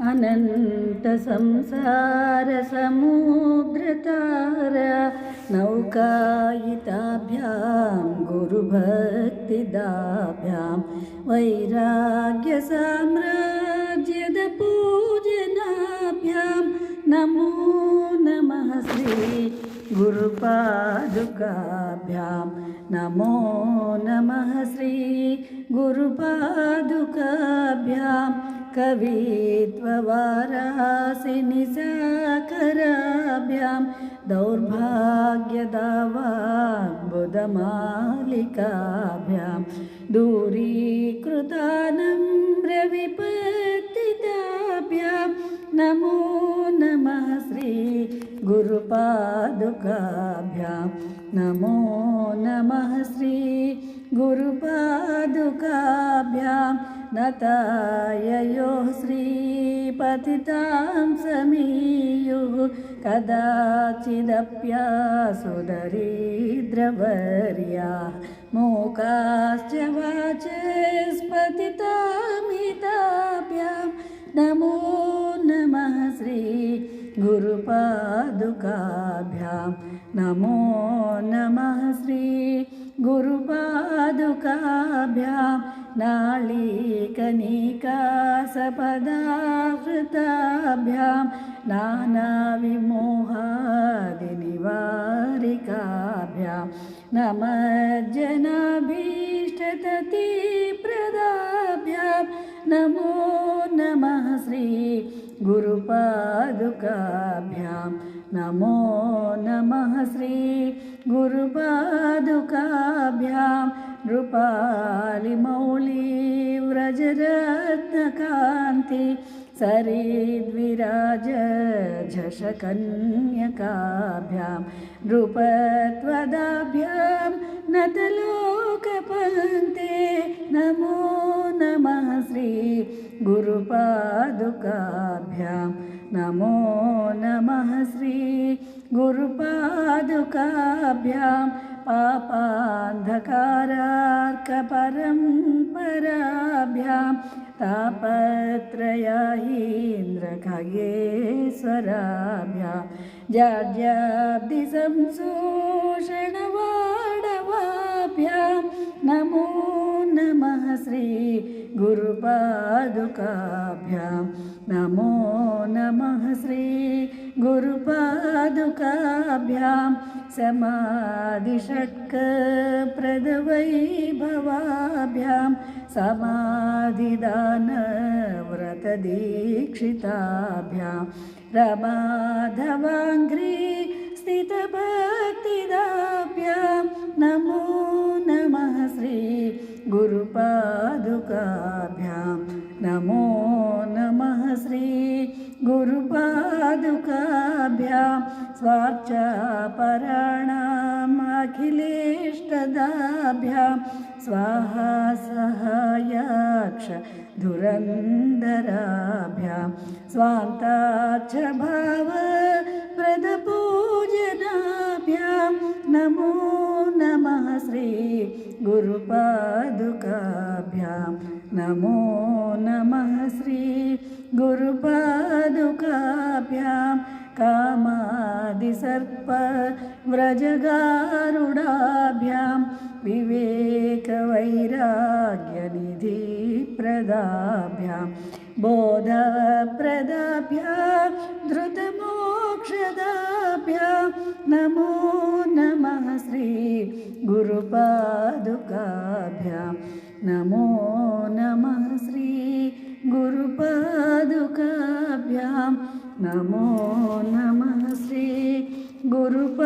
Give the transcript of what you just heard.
अनन्तसंसारसमुद्रतार नौकायिताभ्यां गुरुभक्तिदाभ्यां वैराग्यसाम्राज्यदपूजनाभ्यां नमो नमः श्री गुरुपादुकाभ्यां नमो नमः श्री गुरुपादुकाभ्यां। कवित्ववारासिनि साकराभ्यां दौर्भाग्यदावाग्बुधमालिकाभ्यां दूरीकृतानम्रविपत्तिताभ्यां नमो नमः श्री गुरुपादुकाभ्यां नमो नमः श्री गुरुपादुकाभ्यां नताययोः श्रीपतितां समीयुः कदाचिदप्यासुदरीद्रवर्याः मूकाश्च वाचस्पतितामिताभ्यां नमो नमः श्री गुरुपादुकाभ्यां नमो नमः श्री गुरुपादुकाभ्यां नाळीकनिकासपदाहृताभ्यां नानाविमोहादिनिवारिकाभ्यां नमज्जनाभीष्टततिप्रदाभ्यां नमो नमः श्री गुरुपादुकाभ्यां नमो नमः श्री गुरुपादुकाभ्यां नृपालिमौलिव्रजरत्नकान्ति सरिद्विराज झषकन्यकाभ्यां नृपत्वदाभ्यां नतलोकपन्ते नमो नमः श्री गुरुपादुकाभ्यां नमो नमः श्री गुरुपादुकाभ्यां पापान्धकारार्कपरम्पराभ्यां तापत्रयाहीन्द्रखगेश्वराभ्यां जाड्याब्दिसंशोषणवाडवाभ्यां नमो नमः श्री गुरुपादुकाभ्यां नमो नमः श्री गुरुपादुकाभ्यां समाधिषट्कप्रदवैभवाभ्यां समाधिदानव्रतदीक्षिताभ्यां रमाधवाङ्घ्री स्थितभक्तिदाभ्यां नमो नमः श्री गुरुपादुकाभ्यां गुरुपादुकाभ्यां स्वार्चापराणामखिलेष्टदाभ्यां। स्वाहा सहायाक्ष धुरन्धराभ्यां। स्वान्ताच्छ भावप्रदपूजनाभ्यां नमो नमः श्री गुरुपादुकाभ्यां। नमो नमः श्री गुरुपादुकाभ्यां कामादिसर्पव्रजगारुडाभ्यां विवेकवैराग्यनिधिप्रदाभ्यां बोधप्रदाभ्यां धृतमोक्षदाभ्यां नमो नमः श्री गुरुपादुकाभ्यां नमो नमः श्री ഗുരുഭ്യാം നമോ നമ ശ്രീ ഗുരുപാദുകാഭ്യാം